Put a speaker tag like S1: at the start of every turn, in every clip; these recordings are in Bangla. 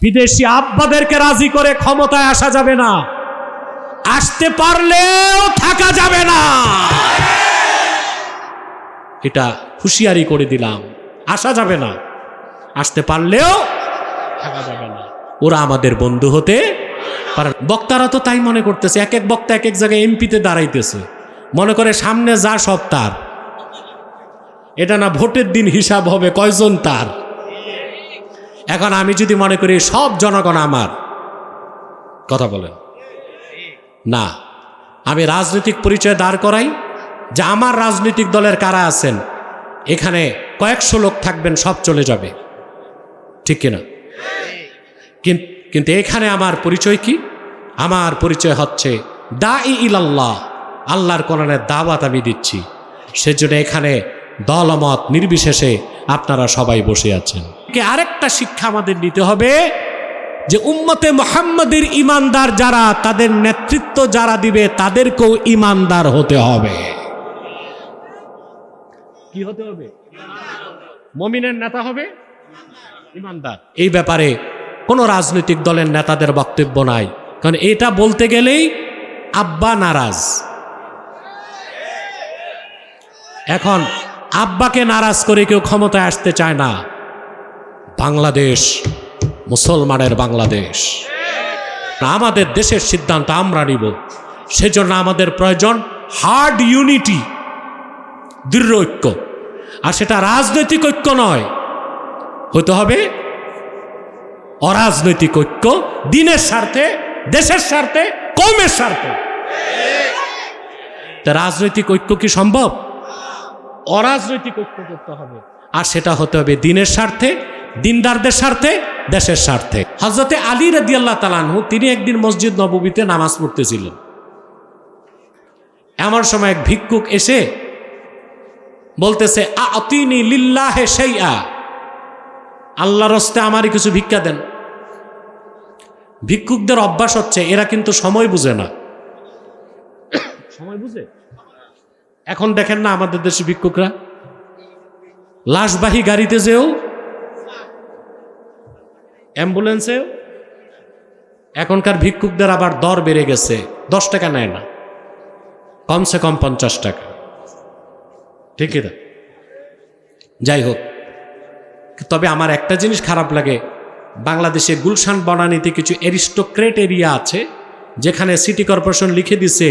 S1: বিদেশি আব্বাদেরকে রাজি করে ক্ষমতায় আসা যাবে না। আসতে পারলেও থাকা যাবে না। এটা হুঁশিয়ারি করে দিলাম। আসা যাবে না। আসতে পারলেও থাকা যাবে না। ওরা আমাদের বন্ধু হতে পারে বক্তারা তো তাই মনে করতেছে, এক এক বক্তা এক এক জায়গায় এমপিতে দাঁড়াইতেছে। মনে করে সামনে যা সব তার। এটা না ভোটের দিন হিসাব হবে কয়জন তার? এখন আমি যদি মনে করি সব জনগণ আমার, কথা বলেন। না, আমি রাজনৈতিক পরিচয় দাঁড় করাই, যে আমার রাজনৈতিক দলের কারা আছেন, এখানে কয়েকশো লোক থাকবেন, সব চলে যাবে। ঠিক কিনা? কিন- কিন্তু এখানে আমার পরিচয় কি? আমার পরিচয় হচ্ছে দা ইলাল্লাহ, আল্লাহর কোরআনের দাওয়াত আমি দিচ্ছি। সেজন্য এখানে দলমত নির্বিশেষে আপনারা সবাই বসে আছেন। কে আরেকটা শিক্ষা আমাদের নিতে হবে, যে উম্মতে মোহাম্মদের ইমানদার যারা, তাদের নেতৃত্ব যারা দিবে, তাদেরকেও ইমানদার হতে হবে। কি হতে হবে? মমিনের নেতা হবে? ইমানদার এই ব্যাপারে কোনো রাজনৈতিক দলের নেতাদের বক্তব্য নাই। কারণ এটা বলতে গেলেই আব্বা নারাজ। এখন আব্বাকে নারাজ করে কেউ ক্ষমতায় আসতে চায় না। বাংলাদেশ, মুসলমানের বাংলাদেশ। আমাদের দেশের সিদ্ধান্ত আমরা নিব। সেজন্য আমাদের প্রয়োজন হার্ড ইউনিটি দৃঢ় ঐক্য। আর সেটা রাজনৈতিক ঐক্য নয়, হতে হবে অরাজনৈতিক ঐক্য, দিনের স্বার্থে, দেশের স্বার্থে, কমের স্বার্থে। তা রাজনৈতিক ঐক্য কি সম্ভব? অরাজনৈতিক ঐক্য করতে হবে। আর সেটা হতে হবে দিনের স্বার্থে দিনদারদের স্বার্থে দেশের স্বার্থে। হজরতে আলী রদি আল্লাহ তালানহু তিনি একদিন মসজিদ নববীতে নামাজ পড়তেছিলেন। এমন সময় এক ভিক্ষুক এসে বলতেছে আতিনি লিল্লাহে সেই আ আল্লাহ রস্তে আমারই কিছু ভিক্ষা দেন। ভিক্ষুকদের অভ্যাস হচ্ছে এরা কিন্তু সময় বুঝে না। সময় বুঝে? এখন দেখেন না আমাদের দেশে ভিক্ষুকরা। লাশবাহী গাড়িতে যেও অ্যাম্বুলেন্সেও? এখনকার ভিক্ষুকদের আবার দর বেড়ে গেছে, দশ টাকা নেয় না। কমসে কম পঞ্চাশ টাকা। ঠিকই না? যাই হোক, তবে আমার একটা জিনিস খারাপ লাগে। বাংলাদেশে গুলশান বনানীতে কিছু এরিস্টোক্রেট এরিয়া আছে, যেখানে সিটি কর্পোরেশন লিখে দিছে,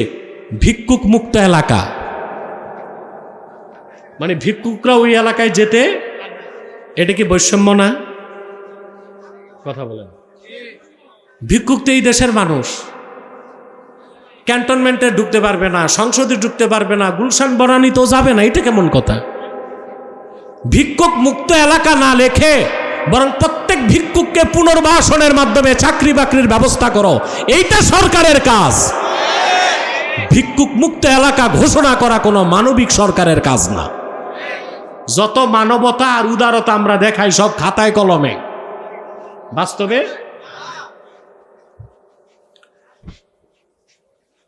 S1: ভিক্ষুক মুক্ত এলাকা। মানে ভিক্ষুকরা ওই এলাকায় যেতে, এটা কি বৈষম্য না? কথা বলেন। ভিক্ষুক তো এই দেশের মানুষ। ক্যান্টনমেন্টে ঢুকতে পারবে না, সংসদে ঢুকতে পারবে না, গুলশান বরানি তো যাবে না, এটা কেমন কথা? ভিক্ষুক মুক্ত এলাকা না লেখে বরং প্রত্যেক ভিক্ষুককে পুনর্বাসনের মাধ্যমে চাকরি বাকরির ব্যবস্থা করো, এইটা সরকারের কাজ। ভিক্ষুক মুক্ত এলাকা ঘোষণা করা কোনো মানবিক সরকারের কাজ না। যত মানবতা আর উদারতা আমরা দেখাই সব খাতায় কলমে। বাস্তবে?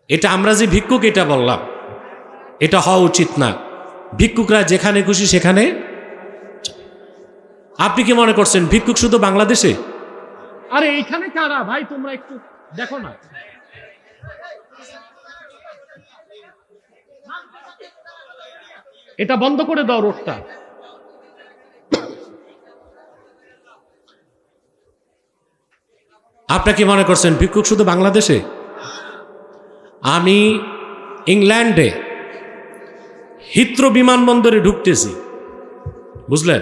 S1: এটা আমরা যে ভিক্ষুক, এটা বললাম। এটা হওয়া উচিত না। ভিক্ষুকরা যেখানে খুশি সেখানে আপনি কি মনে করছেন, ভিক্ষুক শুধু বাংলাদেশে? আরে, এইখানে কারা? ভাই, তোমরা একটু দেখো না। এটা বন্ধ করে দাও রোডটা। আপনি কি মনে করছেন ভিক্ষুক শুধু বাংলাদেশে? আমি ইংল্যান্ডে হিত্রো বিমানবন্দরে ঢুকতেছি। বুঝলেন?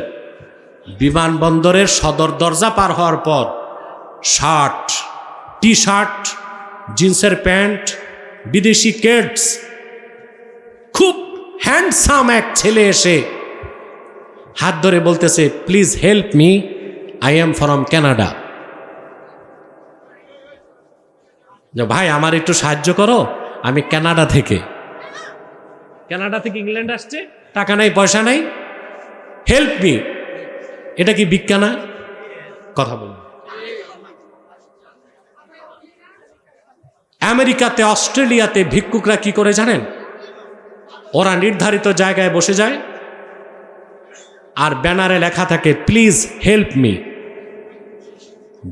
S1: বিমানবন্দরের সদর দরজা পার হওয়ার পর শার্ট টি শার্ট জিন্সের প্যান্ট, বিদেশি কেটস খুব হ্যান্ডসাম এক ছেলে এসে হাত ধরে বলতেছে, please help me, I am from Canada যে ভাই, আমার একটু সাহায্য করো। আমি কানাডা থেকে। কানাডা থেকে ইংল্যান্ড আসছে। টাকা নাই, পয়সা নাই। হেল্প মি এটা কি বিজ্ঞানা? কথা বলুন আমেরিকাতে, অস্ট্রেলিয়াতে ভিক্ষুকরা কি করে জানেন? ওরা নির্ধারিত জায়গায় বসে যায়। আর ব্যানারে লেখা থাকে প্লিজ হেল্প মি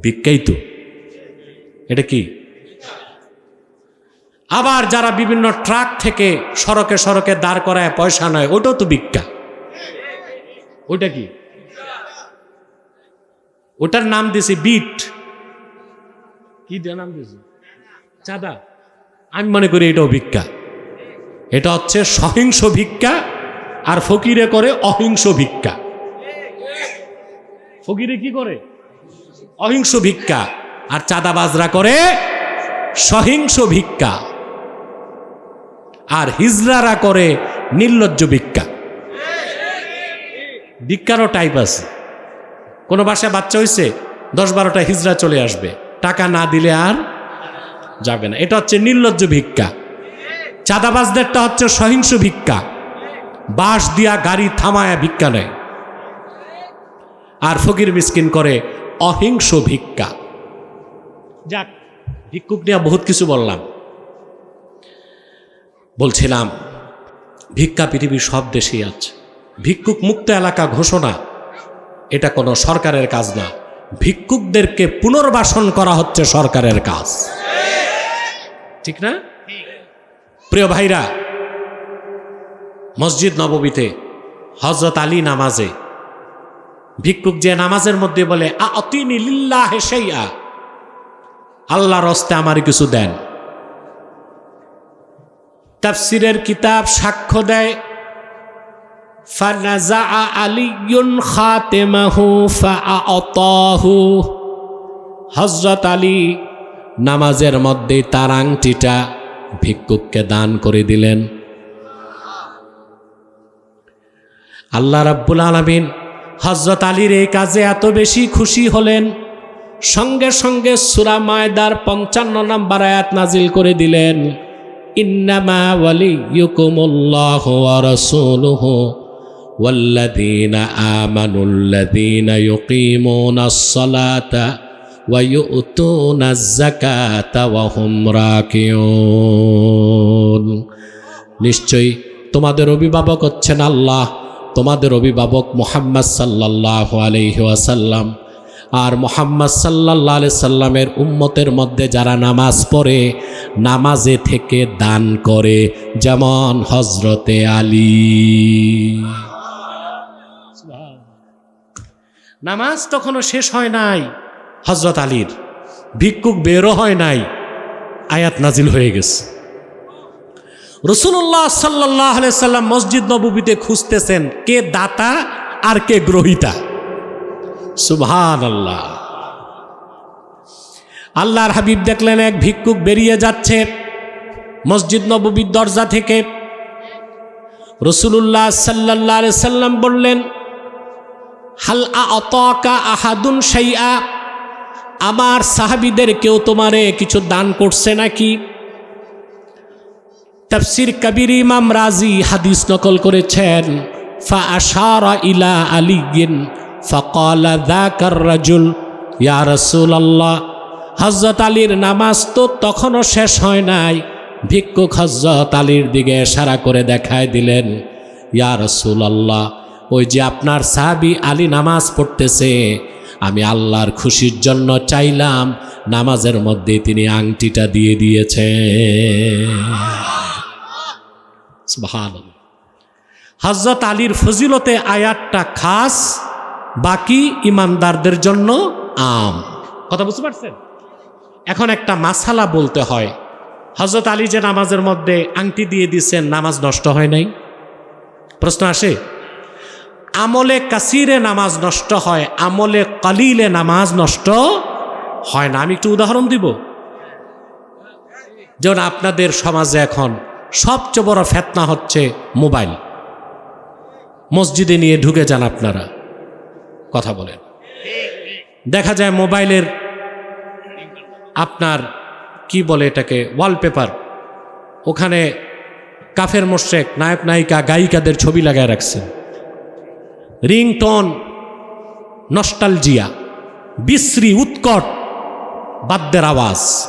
S1: ভিক্ষাই তো। এটা কি? আবার যারা বিভিন্ন ট্রাক থেকে সড়কে সড়কে দাঁড় করায় পয়সা নয়, ওটাও তো ভিক্ষা। ওটা কি? ওটার নাম দিয়েছি বিট। কি নাম দিয়েছি? চাঁদা। আমি মনে করি এটাও ভিক্ষা। এটা হচ্ছে সহিংস ভিক্ষা আর ফকিরে করে অহিংস ভিক্ষা। ফকিরে কি করে? অহিংস ভিক্ষা। আর চাঁদাবাজরা করে সহিংস ভিক্ষা। হিজড়ারা করে নির্লজ্জ ভিক্ষা। ভিক্ষারও টাইপ আছে। কোনো বাসায় বাচ্চা হয়েছে দশ বারোটা হিজড়া চলে আসবে। টাকা না দিলে আর যাবে না। এটা হচ্ছে নির্লজ্জ ভিক্ষা। চাঁদাবাজদেরটা হচ্ছে সহিংস ভিক্ষা। বাঁশ দিয়া গাড়ি থামায়া ভিক্ষা নেয়। আর ফকির মিসকিন করে অহিংস ভিক্ষা। যাক, ভিক্ষুক নিয়ে বহুত কিছু বললাম। বলছিলাম, ভিক্ষা পৃথিবীর সব দেশেই আছে। ভিক্ষুক মুক্ত এলাকা ঘোষণা, এটা কোনো সরকারের কাজ না। ভিক্ষুকদেরকে পুনর্বাসন করা হচ্ছে সরকারের কাজ। ঠিক না? প্রিয় ভাইরা, মসজিদ নববীতে হজরত আলী নামাজে, ভিক্ষুক যে নামাজের মধ্যে বলে আ অতিনি লিল্লাহ হেসাইয়া আল্লাহর রস্তে আমার কিছু দেন। তাফসিরের কিতাব সাক্ষ্য দেয় ফানাজা আলিয়ুন খাতেমাহু ফাআতাহু হযরত আলী নামাজের মধ্যে তার আংটিটা ভিক্ষুককে দান করে দিলেন। আল্লাহ রাব্বুল আলামিন হজরত আলীর এই কাজে এত বেশি খুশি হলেন, সঙ্গে সঙ্গে সুরা মায়দার পঞ্চান্ন নম্বর আয়াত নাজিল করে দিলেন। ইন্নামা ওয়ালিয়ুকুমুল্লাহ ওয়া রাসূলুহু والذين آمنوا الذين يقيمون الصلاة ويؤتون الزكاة وهم راكعون নিশ্চয়ই তোমাদের অভিভাবক হচ্ছেন আল্লাহ তোমাদের অভিভাবক মোহাম্মদ সাল্লাহ আলহি ওয়াসাল্লাম আর মোহাম্মদ সাল্লাহ সাল্লামের উম্মতের মধ্যে যারা নামাজ পড়ে, নামাজে থেকে দান করে, যেমন হজরতে আলী। নামাজ তখনও শেষ হয় নাই হজরত আলীর। ভিক্ষুক বেরো হয় নাই, আয়াত নাজিল হয়ে গেছে। রসুল্লাহ সাল্লাহ সাল্লাম মসজিদ নবীতে খুঁজতেছেন, কে দাতা আর কে গ্রহিতা। সুবহান আল্লাহ আল্লাহর হাবিব দেখলেন এক ভিক্ষুক বেরিয়ে যাচ্ছে মসজিদ নববীর দরজা থেকে। রসুল্লাহ সাল্লাহ সাল্লাম বললেন, হাল আতকা আহাদুন সাইয়া আমার সাহাবিদের কেউ তোমারে কিছু দান করছে নাকি? তফসির কবির ইমাম রাজি হাদিস নকল করেছেন, ফা আশারা ইলা আলিগিন ফকালা দাকার রাজুল, ইয়া রসুল আল্লাহ হজরত আলীর নামাজ তো তখনও শেষ হয় নাই। ভিক্ষুক হজরত আলীর দিকে সারা করে দেখায় দিলেন, ইয়া রসুল আল্লাহ ওই যে আপনার সাহাবি আলী নামাজ পড়তেছে, আমি আল্লাহর খুশির জন্য চাইলাম, নামাজের মধ্যে তিনি আংটিটা দিয়ে দিয়েছে ভালো হজরত আলীর ফজিলতে আয়াতটা খাস। বাকি ইমানদারদের জন্য আম। কথা বুঝতে পারছেন? এখন একটা মাসালা বলতে হয়। হজরত আলী যে নামাজের মধ্যে আংটি দিয়ে দিচ্ছেন নামাজ নষ্ট হয় নাই? প্রশ্ন আসে। আমলে কাসিরে নামাজ নষ্ট হয়, আমলে কালিলে নামাজ নষ্ট হয় না। আমি একটু উদাহরণ দিব। যেমন আপনাদের সমাজে এখন সবচেয়ে বড় ফেতনা হচ্ছে মোবাইল। মসজিদে নিয়ে ঢুকে যান আপনারা। কথা বলেন। দেখা যায় মোবাইলের আপনার, কি বলে এটাকে ওয়ালপেপার ওখানে কাফের মোশেক, নায়ক নায়িকা, গায়িকাদের ছবি লাগায় রাখছেন। রিংটন, নস্টালজিয়া, বিশ্রী, উৎকট, বাদ্যের আওয়াজ।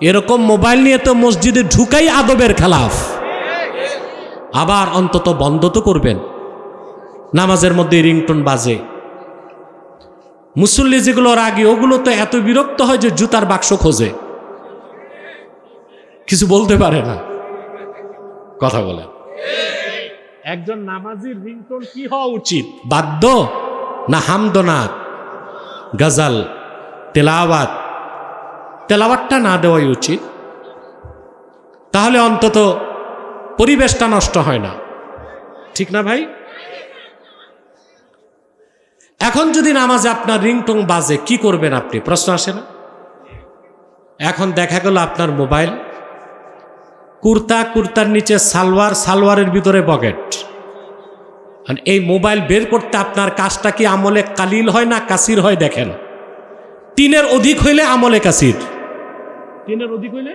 S1: এরকম মোবাইল নিয়ে তো মসজিদে ঢুকাই আদবের খেলাফ। আবার অন্তত বন্ধ তো করবেন। নামাজের মধ্যে রিংটন বাজে। মুসল্লি যেগুলো রাগি ওগুলো তো এত বিরক্ত হয় যে জুতার বাক্স খোঁজে। কিছু বলতে পারে না। কথা বলে। একজন নামাজির রিংটোন কি হওয়া উচিত? বাদ্য না হামদনাথ গজাল? তেলাওয়াত? তেলাওয়াতটা না দেওয়াই উচিত। তাহলে অন্তত পরিবেশটা নষ্ট হয় না। ঠিক না ভাই? এখন যদি নামাজে আপনার রিংটং বাজে কি করবেন আপনি? প্রশ্ন আসে না? এখন দেখা গেল আপনার মোবাইল। কুর্তা কুর্তার নিচে সালোয়ার সালোয়ারের ভিতরে পকেট। এই মোবাইল বের করতে আপনার কাজটা কি আমলে কালিল হয় না কাসির হয় দেখেন? তিনের অধিক হইলে আমলে কাসির। তিনের অধিক হইলে?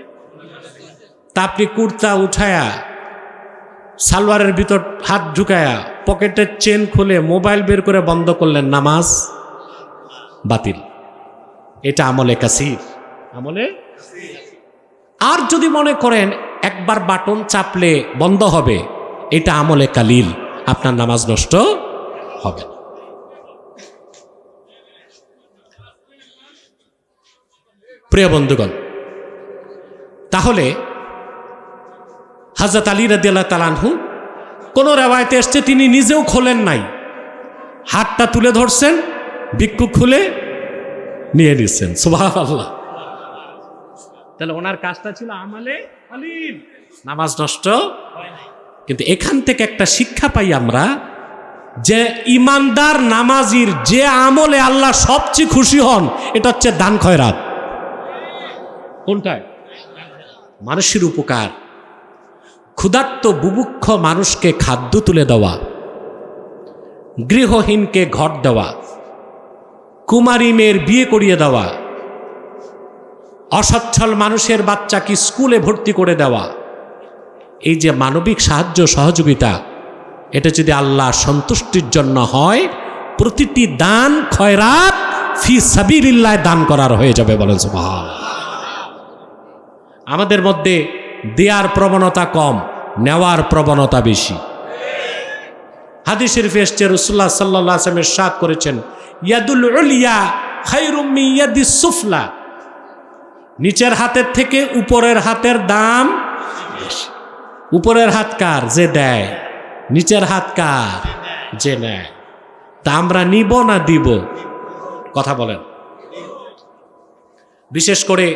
S1: তা আপনি কুর্তা উঠায়া সালোয়ারের ভিতর হাত ঢুকায়া পকেটের চেন খুলে মোবাইল বের করে বন্ধ করলেন নামাজ। বাতিল। এটা আমলে কাসির। আমলে আর যদি মনে করেন একবার বাটন চাপলে বন্ধ হবে, এটা আমলে কালিল। আপনার নামাজ নষ্ট হবে প্রিয় বন্ধুগণ, তাহলে হাজরত আলী রাদিয়াল্লাহ তালানহু কোনো রেওয়ায়তে এসছে, তিনি নিজেও খোলেন নাই। হাতটা তুলে ধরছেন, ভিক্ষু খুলে নিয়ে নিচ্ছেন। সুবাহ আল্লাহ তাহলে ওনার কাজটা ছিল আমালে আলিম নামাজ নষ্ট কিন্তু এখান থেকে একটা শিক্ষা পাই আমরা যে ইমানদার নামাজির যে আমলে আল্লাহ সবচেয়ে খুশি হন, এটা হচ্ছে দান খয়রাত। কোনটায়? মানুষের উপকার। ক্ষুধার্ত বুভুক্ষ মানুষকে খাদ্য তুলে দেওয়া, গৃহহীনকে ঘর দেওয়া কুমারী মেয়ের বিয়ে করিয়ে দেওয়া, অসচ্ছল মানুষের বাচ্চাকে স্কুলে ভর্তি করে দেওয়া, এই যে মানবিক সাহায্য সহযোগিতা, এটা যদি আল্লাহ সন্তুষ্টির জন্য হয়, প্রতিটি দান খয়রাত ফি সাবিরিল্লায় দান করার হয়ে যাবে বলেন সুবহান আমাদের মধ্যে দেয়ার প্রবণতা কম, নেওয়ার প্রবণতা বেশি। হাদিসের এসছে রসুল্লাহ সাল্লাহ আসলামের সাদ করেছেন, ইয়াদুল উলিয়া খাইরুম্মি ইয়াদি সুফলা। নিচের হাতের থেকে উপরের হাতের দাম উপরের হাত কার? যে দেয়। নিচের হাত কার? যে নেয়। তা আমরা নিব না দিব? কথা বলেন। বিশেষ করে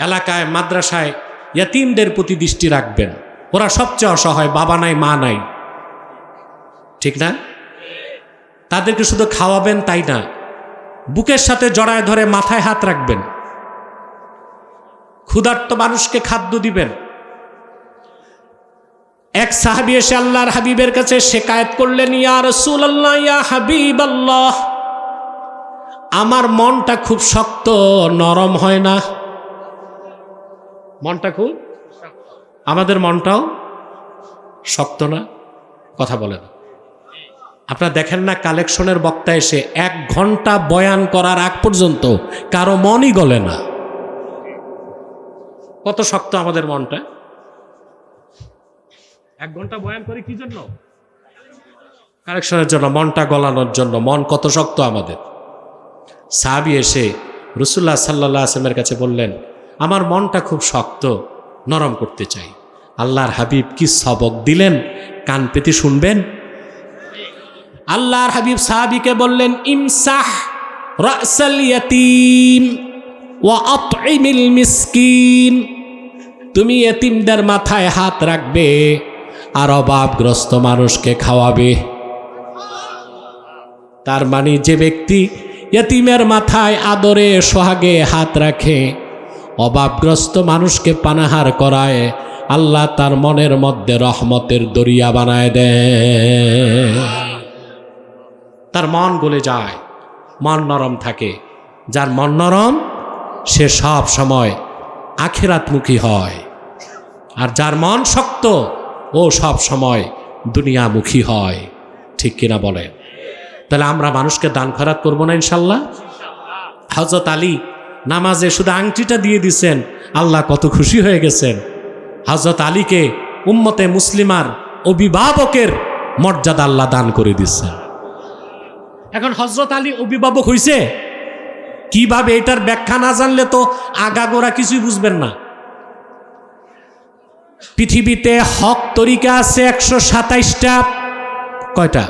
S1: এলাকায়, মাদ্রাসায় ইয়াতিমদের প্রতি দৃষ্টি রাখবেন। ওরা সবচেয়ে অসহায়, বাবা নাই, মা নাই। ঠিক না? তাদেরকে শুধু খাওয়াবেন তাই না? বুকের সাথে জড়ায় ধরে মাথায় হাত রাখবেন। ক্ষুধার্ত মানুষকে খাদ্য দিবেন। এক সাহাবি এসে আল্লাহর হাবিবের কাছে শেকায়ত করলেন, ইয়া রসুল আল্লাহ ইয়া হাবিব আল্লাহ আমার মনটা খুব শক্ত, নরম হয় না? মনটা খুব আমাদের মনটাও শক্ত না, কথা বলেন আপনারা দেখেন না কালেকশনের বক্তা এসে এক ঘণ্টা বয়ান করার আগ পর্যন্ত কারও মনই গলে না। কত শক্ত আমাদের মনটা। এক ঘণ্টা বয়ান করি কি জন্য? কালেকশনের জন্য, মনটা গলানোর জন্য। মন কত শক্ত আমাদের। সাহাবি এসে রসুল্লাহ সাল্লাহ আসলামের কাছে বললেন আমার মনটা খুব শক্ত, নরম করতে চাই। আল্লাহর হাবিব কি সবক দিলেন? কান পেতে শুনবেন? আল্লাহর হাবিব সাহাবিকে বললেন, ইমসাহ মিসকিন। তুমি এতিমদের মাথায় হাত রাখবে আর অভাবগ্রস্ত মানুষকে খাওয়াবে। তার মানে যে ব্যক্তি এতিমের মাথায় আদরে সোহাগে হাত রাখে অভাবগ্রস্ত মানুষকে পানাহার করায় আল্লাহ তার মনের মধ্যে রহমতের দরিয়া বানায় দেয়। তার মন গলে যায়, মন নরম থাকে। যার মন নরম, সে সব সময় আখেরাতমুখী হয়। আর যার মন শক্ত, ও সব সময় দুনিয়ামুখী হয়। ঠিক কিনা বলেন? তাহলে আমরা মানুষকে দান খরাত করব না ইনশাল্লাহ? হজরত আলী নামাজে শুধু আংটিটা দিয়ে দিছেন, আল্লাহ কত খুশি হয়ে গেছেন। হজরত আলীকে উম্মতে মুসলিমার অভিভাবকের মর্যাদা আল্লাহ দান করে দিচ্ছেন। এখন হজরত আলী অভিভাবক হইছে? কীভাবে এটার ব্যাখ্যা না জানলে তো আগাগোড়া কিছুই বুঝবেন না। পৃথিবীতে হক তরিকা আছে একশো সাতাইশটা। কয়টা?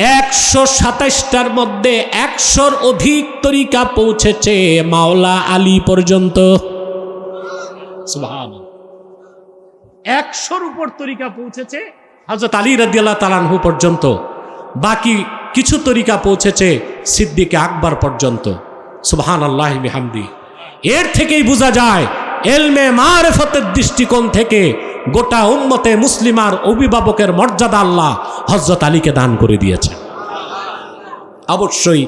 S1: একশো সাতাইশটার মধ্যে একশোর অধিক তরিকা পৌঁছেছে মাওলা আলী পর্যন্ত। একশোর উপর তরিকা পৌঁছেছে হজরত আলী রাদিয়াল্লাহ তালানহু পর্যন্ত। বাকি কিছু তরিকা পৌঁছেছে সিদ্দিকে আকবর পর্যন্ত। সুবহান আল্লাহ বিহামদি। এর থেকেই বোঝা যায়, এলমে মারেফতের দৃষ্টিকোণ থেকে গোটা উম্মতে মুসলিমার অভিভাবকের মর্যাদা আল্লাহ হজরত আলীকে দান করে দিয়েছে। অবশ্যই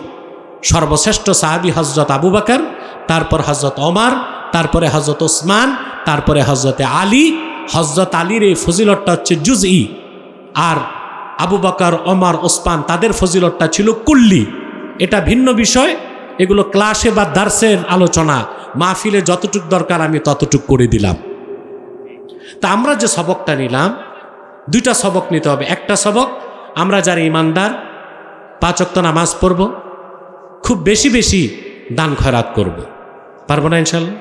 S1: সর্বশ্রেষ্ঠ সাহাবি হজরত আবু বাকর, তারপর হজরত ওমার, তারপরে হজরত ওসমান, তারপরে হজরতে আলী হজরত আলীর এই ফজিলতটা হচ্ছে জুজই। আর আবু বকর, ওমর, ওসমান তাদের ফজিলতটা ছিল কুল্লি। এটা ভিন্ন বিষয়, এগুলো ক্লাসে বা দার্সের আলোচনা, মাহফিলে যতটুক দরকার আমি ততটুক করে দিলাম। তা আমরা যে সবকটা নিলাম, দুইটা সবক নিতে হবে। একটা সবক আমরা যারা ইমানদার, পাঁচ অক্ত নামাজ পড়ব, খুব বেশি বেশি দান খয়রাত করব। পারব না ইনশাল্লাহ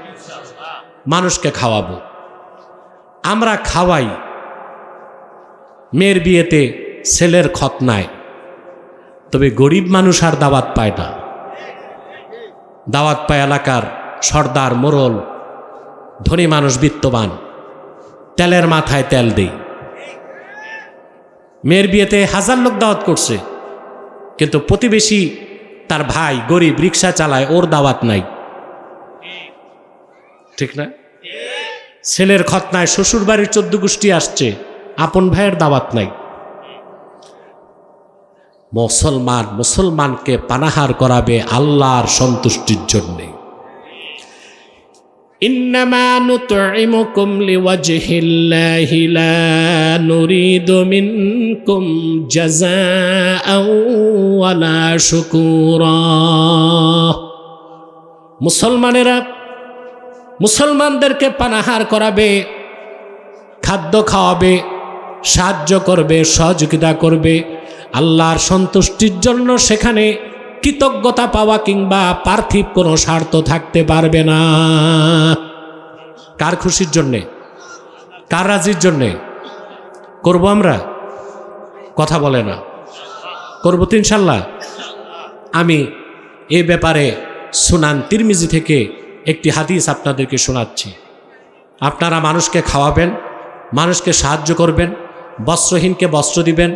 S1: মানুষকে খাওয়াবো। আমরা খাওয়াই মেয়ের বিয়েতে ছেলের খতনায় তবে গরিব মানুষ আর দাওয়াত পায় না। দাওয়াত পায় এলাকার সর্দার মোরল, ধনী মানুষ বিত্তবান। তেলের মাথায় তেল দেই। মেয়ের বিয়েতে হাজার লোক দাওয়াত করছে। কিন্তু প্রতিবেশী তার ভাই গরিব রিক্সা চালায়, ওর দাওয়াত নাই। ঠিক না? ছেলের খতনায় শ্বশুর বাড়ির চোদ্দ গোষ্ঠী আসছে, আপন ভাইয়ের দাওয়াত নাই। মুসলমান মুসলমানকে পানাহার করাবে আল্লাহর সন্তুষ্টির জন্যে। মুসলমানেরা মুসলমানদেরকে পানাহার করাবে খাদ্য খাওয়াবে সাহায্য করবে সহযোগিতা করবে আল্লাহর সন্তুষ্টির জন্য সেখানে কৃতজ্ঞতা পাওয়া কিংবা পার্থিব কোনো স্বার্থ থাকতে পারবে না। কার খুশির জন্যে? কার রাজির জন্যে? করব আমরা? কথা বলে না। করব তো ইনশাল্লাহ। আমি এ ব্যাপারে সুনান তিরমিজি থেকে একটি হাদিস আপনাদেরকে শোনাচ্ছি। আপনারা মানুষকে খাওয়াবেন, মানুষকে সাহায্য করবেন, বস্ত্রহীনকে বস্ত্র দিবেন,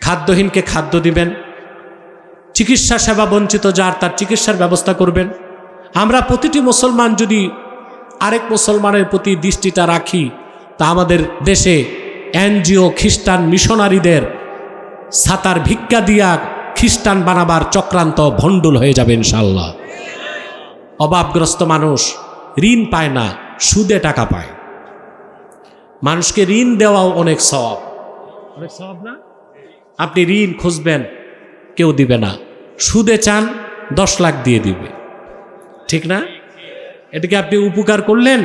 S1: খাদ্যহীনকে খাদ্য দিবেন চিকিৎসা সেবা বঞ্চিত যার তার চিকিৎসার ব্যবস্থা করবেন। আমরা প্রতিটি মুসলমান যদি আরেক মুসলমানের প্রতি দৃষ্টিটা রাখি তা আমাদের দেশে এনজিও খ্রিস্টান মিশনারিদের সাতার ভিক্ষা দিয়া খ্রিস্টান বানাবার চক্রান্ত ভণ্ডুল হয়ে যাবে ইনশাল্লাহ অভাবগ্রস্ত মানুষ ঋণ পায় না সুদে টাকা পায়। মানুষকে ঋণ দেওয়াও অনেক সব অনেক সব না? আপনি ঋণ খুঁজবেন কেউ দিবে না। সুদে চান, দশ লাখ দিয়ে দিবে। ঠিক না? এটাকে আপনি উপকার করলেন?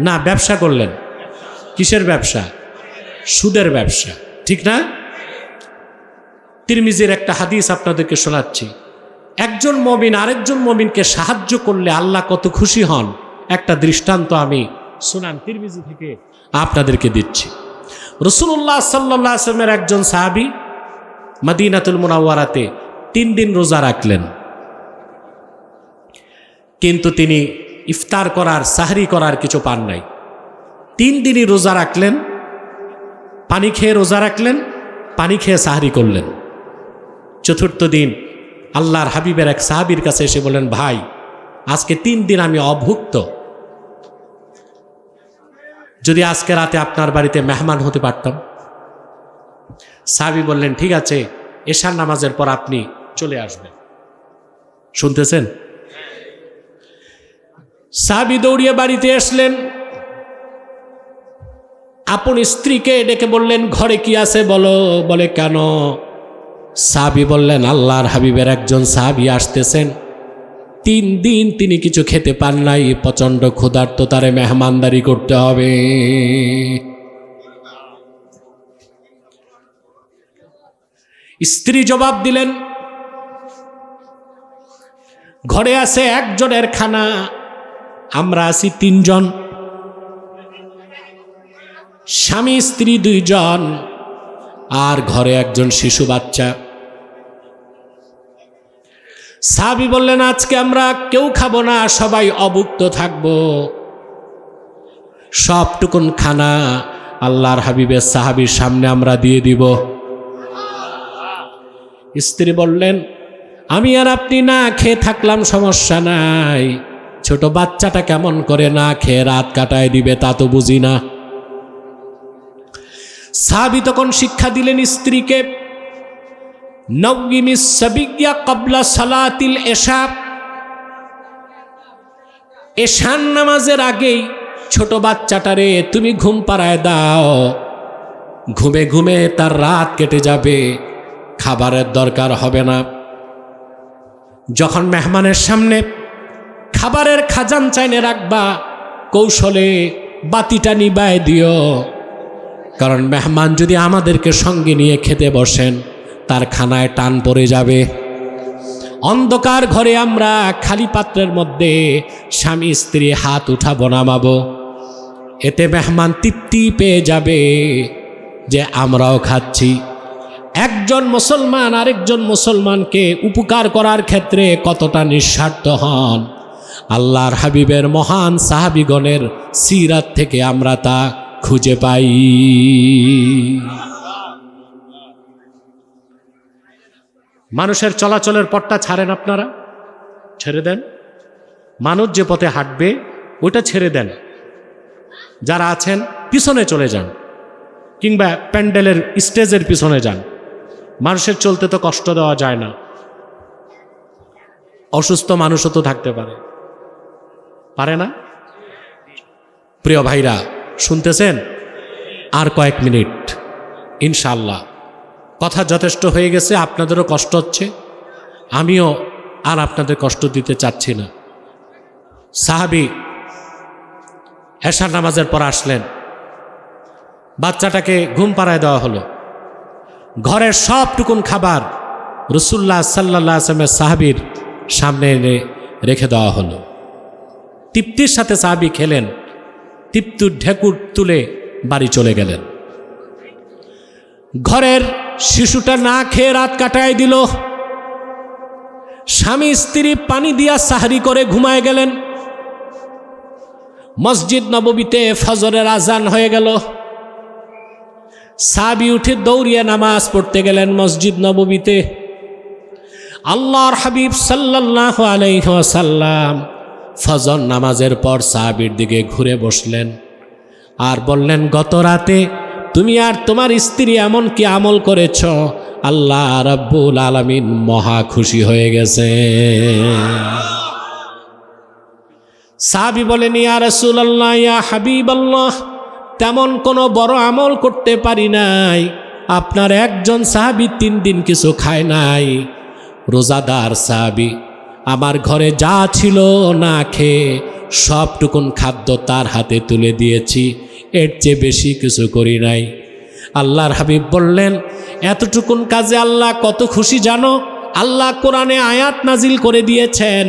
S1: না, ব্যবসা করলেন। কিসের ব্যবসা? সুদের ব্যবসা। ঠিক না? তিরমিজির একটা হাদিস আপনাদেরকে শোনাচ্ছি। একজন মমিন আরেকজন মমিনকে সাহায্য করলে আল্লাহ কত খুশি হন? একটা দৃষ্টান্ত আমি সুনান তিরমিজি থেকে আপনাদেরকে দিচ্ছি। রসুল্লাহ সাল্লাহ আসলামের একজন সাহাবি মদিনাতুল মুনাওয়ারাতে তিন দিন রোজা রাখলেন। কিন্তু তিনি ইফতার করার, সাহরি করার কিছু পান নাই। তিন দিনই রোজা রাখলেন, পানি খেয়ে রোজা রাখলেন, পানি খেয়ে সাহরি করলেন। চতুর্থ দিন আল্লাহর হাবিবের এক সাহাবির কাছে এসে বলেন ভাই, আজকে তিন দিন আমি অভুক্ত। যদি আজকে রাতে আপনার বাড়িতে মেহমান হতে পারতাম? সাহাবি বললেন, ঠিক আছে, এশার নামাজের পর আপনি চলে আসবেন শুনতেছেন? সাহাবি দৌড়িয়ে বাড়িতে আসলেন। আপন স্ত্রীকে ডেকে বললেন, ঘরে কি আছে বলো? বলে, কেন? সাহাবি বললেন, আল্লাহর হাবিবের একজন সাহাবি আসতেছেন। তিন দিন তিনি কিছু খেতে পান নাই, প্রচণ্ড ক্ষুধার্ত, তারে মেহমানদারি করতে হবে। স্ত্রী জবাব দিলেন ঘরে আছে একজনের খানা, আমরা আছি তিনজন। স্বামী, স্ত্রী দুইজন, আর ঘরে একজন শিশু বাচ্চা। সাবি বললেন, আজকে আমরা কেউ খাব না, সবাই অভুক্ত থাকব। সবটুকুন খানা আল্লাহর হাবিবের সাহাবির সামনে আমরা দিয়ে দিব। স্ত্রী বললেন আমি আর আপনি না খেয়ে থাকলাম, সমস্যা নাই। ছোট বাচ্চাটা কেমন করে না খেয়ে রাত কাটায় দিবে তা তো বুঝি না। সাহাবি তখন শিক্ষা দিলেন স্ত্রীকে, নবগিমি সাবিজ্ঞা কবলা সালাতিল এশা। এশান নামাজের আগেই ছোট বাচ্চাটারে তুমি ঘুম পাড়ায় দাও। ঘুমে ঘুমে তার রাত কেটে যাবে, খাবারের দরকার হবে না। যখন মেহমানের সামনে খাবারের খাজান চাইনে রাখবা, কৌশলে বাতিটা নিবায় দিও। কারণ মেহমান যদি আমাদেরকে সঙ্গে নিয়ে খেতে বসেন, তার খানায় টান পড়ে যাবে। অন্ধকার ঘরে আমরা খালি পাত্রের মধ্যে স্বামী স্ত্রী হাত উঠাবো, নামাবো। এতে মেহমান তৃপ্তি পেয়ে যাবে যে আমরাও খাচ্ছি। একজন মুসলমান আরেকজন মুসলমানকে উপকার করার ক্ষেত্রে কতটা নিঃস্বার্থ হন? আল্লাহর হাবিবের মহান সাহাবিগণের সিরাত থেকে আমরা তা খুঁজে পাই। মানুষের চলাচলের পথটা ছাড়েন আপনারা? ছেড়ে দেন। মানুষ যে পথে হাঁটবে, ওইটা ছেড়ে দেন। যারা আছেন, পিছনে চলে যান। কিংবা প্যান্ডেলের স্টেজের পিছনে যান। মানুষের চলতে তো কষ্ট দেওয়া যায় না। অসুস্থ মানুষও তো থাকতে পারে। পারে না? প্রিয় ভাইরা, শুনতেছেন? আর কয়েক মিনিট। ইনশাল্লাহ কথা যথেষ্ট হয়ে গেছে, আপনাদেরও কষ্ট হচ্ছে। আমিও আর আপনাদের কষ্ট দিতে চাচ্ছি না। সাহাবি এশার নামাজের পর আসলেন। বাচ্চাটাকে ঘুম পাড়ায় দেওয়া হলো। ঘরের সবটুকুন খাবার রসুল্লাহ সাল্লাহ আসলামের সাহাবির সামনে এনে রেখে দেওয়া হলো। তৃপ্তির সাথে সাহাবি খেলেন, তৃপ্তুর ঢেকুর তুলে বাড়ি চলে গেলেন। ঘরের শিশুটা না খেয়ে রাত কাটায় দিল। স্বামী, স্ত্রী পানি দিয়া সাহারি করে ঘুমায় গেলেন। মসজিদ নববীতে ফজরের আজান হয়ে গেল। সাবি উঠে দৌড়িয়ে নামাজ পড়তে গেলেন মসজিদ নববীতে। আল্লাহর হাবিব সাল্লাহ আলাইসাল্লাম ফজর নামাজের পর সাহাবির দিকে ঘুরে বসলেন আর বললেন, গত রাতে তুমি আর তোমার স্ত্রী এমন কি আমল করেছ? আল্লাহ রব্বুল আলমিন মহা খুশি হয়ে গেছে। সাবি বলেন, ইয়া রসুল আল্লাহ ইয়া হাবিব আল্লাহ তেমন কোনো বড় আমল করতে পারি নাই। আপনার একজন সাহাবি তিন দিন কিছু খায় নাই। রোজাদার সাহাবি, আমার ঘরে যা ছিল না খেয়ে সবটুকুন খাদ্য তার হাতে তুলে দিয়েছি, এর চেয়ে বেশি কিছু করি নাই। আল্লাহর হাবিব বললেন, এতটুকুন কাজে আল্লাহ কত খুশি জানো? আল্লাহ কোরআনে আয়াত নাজিল করে দিয়েছেন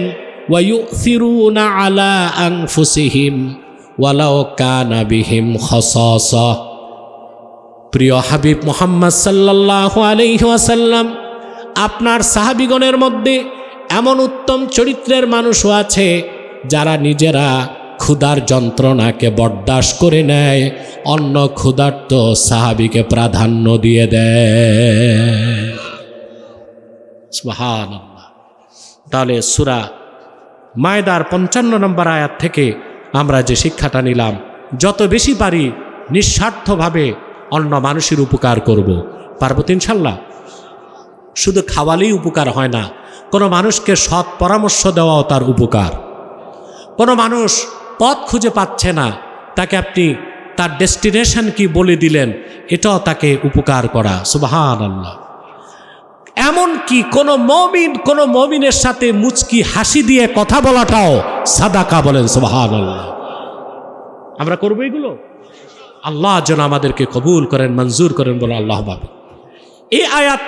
S1: ওয়ায়ুফিরুনা আলা আনফুসিহিম। ওয়ালাও কানা বিহিম খসস প্রিয় হাবিব মোহাম্মদ সাল্লাহ আলহিহাসাল্লাম আপনার সাহাবিগণের মধ্যে এমন উত্তম চরিত্রের মানুষও আছে যারা নিজেরা ক্ষুধার যন্ত্রণাকে বরদাস্ত করে নেয়, অন্য ক্ষুধার্ত সাহাবিকে প্রাধান্য দিয়ে দেয়। তাহলে সুরা মায়দার পঞ্চান্ন নম্বর আয়াত থেকে আমরা যে শিক্ষাটা নিলাম, যত বেশি পারি নিঃস্বার্থভাবে অন্য মানুষের উপকার করব। পার্বত ইনশাল্লাহ? শুধু খাওয়ালেই উপকার হয় না, কোনো মানুষকে সৎ পরামর্শ দেওয়াও তার উপকার। কোনো মানুষ পথ খুঁজে পাচ্ছে না, তাকে আপনি তার ডেস্টিনেশন কি বলে দিলেন, এটাও তাকে উপকার করা। সুবাহান আল্লাহ এমন কি কোনো মমিন, কোনো মমিনের সাথে মুচকি হাসি দিয়ে কথা বলাটাও সাদাকা বলেন সোহান আল্লাহ আমরা করব এগুলো? আল্লাহ যেন আমাদেরকে কবুল করেন, মঞ্জুর করেন বলে আল্লাহ বাবু এই আয়াত